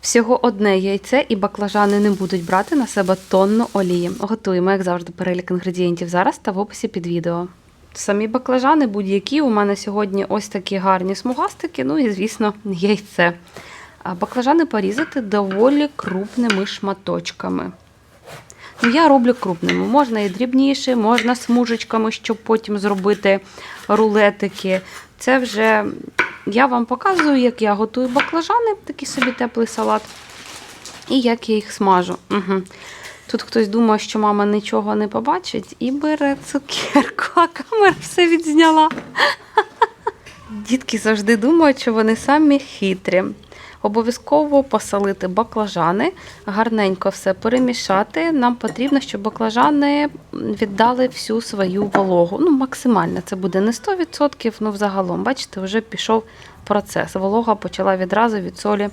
Всього одне яйце і баклажани не будуть брати на себе тонну олії. Готуємо, як завжди, перелік інгредієнтів зараз та в описі під відео. Самі баклажани будь-які. У мене сьогодні ось такі гарні смугастики, ну і, звісно, яйце. Баклажани порізати доволі крупними шматочками. Ну, я роблю крупними. Можна і дрібніше, можна смужечками, щоб потім зробити рулетики. Це вже я вам показую, як я готую баклажани, такий собі теплий салат, і як я їх смажу. Угу. Тут хтось думає, що мама нічого не побачить, і бере цукерку, а камера все відзняла. Дітки завжди думають, що вони самі хитрі. Обов'язково посолити баклажани, гарненько все перемішати. Нам потрібно, щоб баклажани віддали всю свою вологу. Ну, максимально це буде не 100%, ну взагалом, бачите, вже пішов процес. Волога почала відразу від солі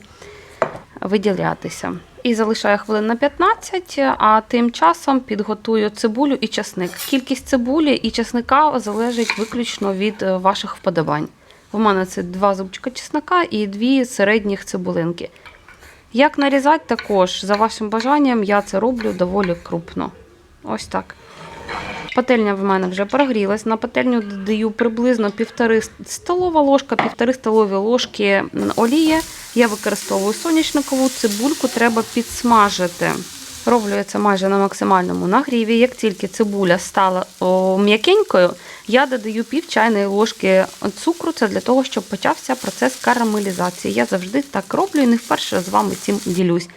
виділятися. І залишаю хвилин на 15, а тим часом підготую цибулю і часник. Кількість цибулі і часника залежить виключно від е, ваших вподобань. У мене це два зубчика чеснока і дві середніх цибулинки. Як нарізати, також, за вашим бажанням, я це роблю доволі крупно. Ось так. Пательня в мене вже прогрілась. На пательню додаю приблизно півтори столова ложка, півтори столові ложки олії. Я використовую соняшникову цибульку, треба підсмажити. Роблю я це майже на максимальному нагріві. Як тільки цибуля стала м'якенькою, я додаю пів чайної ложки цукру. Це для того, щоб почався процес карамелізації. Я завжди так роблю і не вперше з вами цим ділюсь.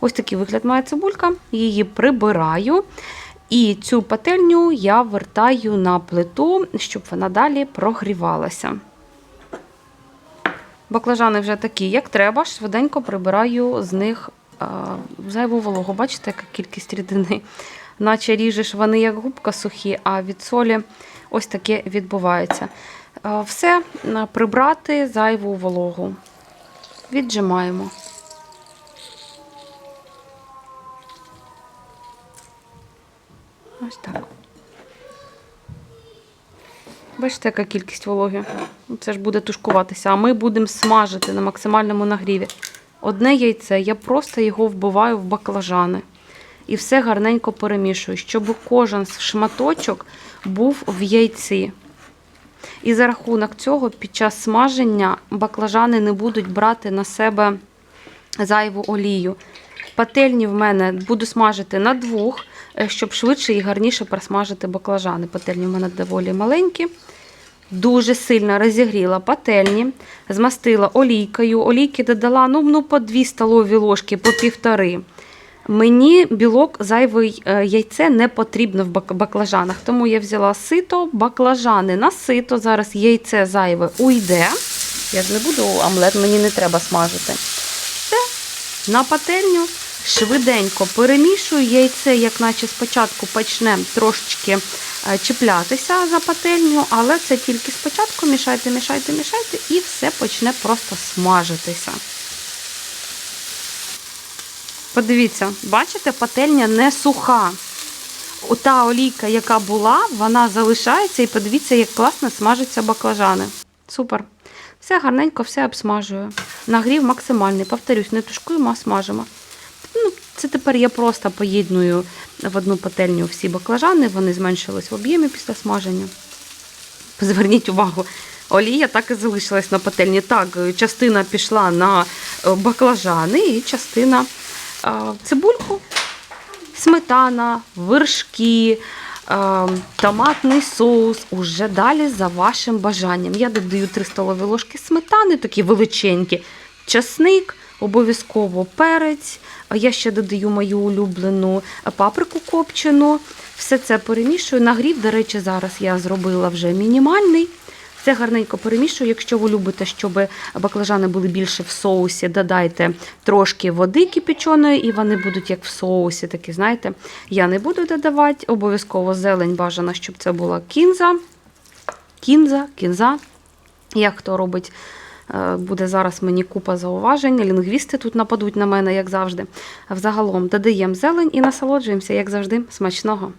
Ось такий вигляд має цибулька, її прибираю. І цю пательню я вертаю на плиту, щоб вона далі прогрівалася. Баклажани вже такі, як треба, швиденько прибираю з них е, зайву вологу. Бачите, яка кількість рідини. Наче ріжеш вони як губка сухі, а від солі ось таке відбувається. Е, все е, прибрати зайву вологу. Віджимаємо. Ось так. Бачите, яка кількість вологи. Це ж буде тушкуватися, а ми будемо смажити на максимальному нагріві. Одне яйце, я просто його вбиваю в баклажани. І все гарненько перемішую, щоб кожен шматочок був в яйці. І за рахунок цього, під час смаження баклажани не будуть брати на себе зайву олію. Пательні в мене буду смажити на двох, е, щоб швидше і гарніше просмажити баклажани. Пательні в мене доволі маленькі. Дуже сильно розігріла пательні, змастила олійкою. Олійки додала ну, ну, по 2 столові ложки, по півтори. Мені білок зайвий е, яйце не потрібно в баклажанах, тому я взяла сито, баклажани на сито. Зараз яйце зайве уйде. Я ж не буду омлет, мені не треба смажити. Все, на пательню швиденько перемішую яйце, як наче спочатку почне трошечки е, чіплятися за пательню, але це тільки спочатку мішайте, мішайте, мішайте, і все почне просто смажитися. Подивіться, бачите, пательня не суха. Ота олійка, яка була, вона залишається, і подивіться, як класно смажаться баклажани. Супер. Все гарненько, все обсмажую. Нагрів максимальний. Повторюсь, не тушкуємо, а смажимо. Ну, це тепер я просто поєдную в одну пательню всі баклажани, вони зменшились в об'ємі після смаження. Зверніть увагу, олія так і залишилась на пательні. Так, частина пішла на е, баклажани і частина цибульку, сметана, вершки, томатний соус. Уже далі за вашим бажанням. Я додаю 3 столові ложки сметани, такі величенькі, часник, обов'язково перець. Я ще додаю мою улюблену паприку копчену. Все це перемішую. Нагрів, до речі, зараз я зробила вже мінімальний. Все гарненько перемішую. Якщо ви любите, щоб баклажани були більше в соусі, додайте трошки води кипяченої, і вони будуть як в соусі. Такі, знаєте, я не буду додавати. Обов'язково зелень бажано, щоб це була кінза. Кінза, кінза. Як хто робить, е, буде зараз мені купа зауважень. Лінгвісти тут нападуть на мене, як завжди. Взагалом додаємо зелень і насолоджуємося, як завжди, смачного.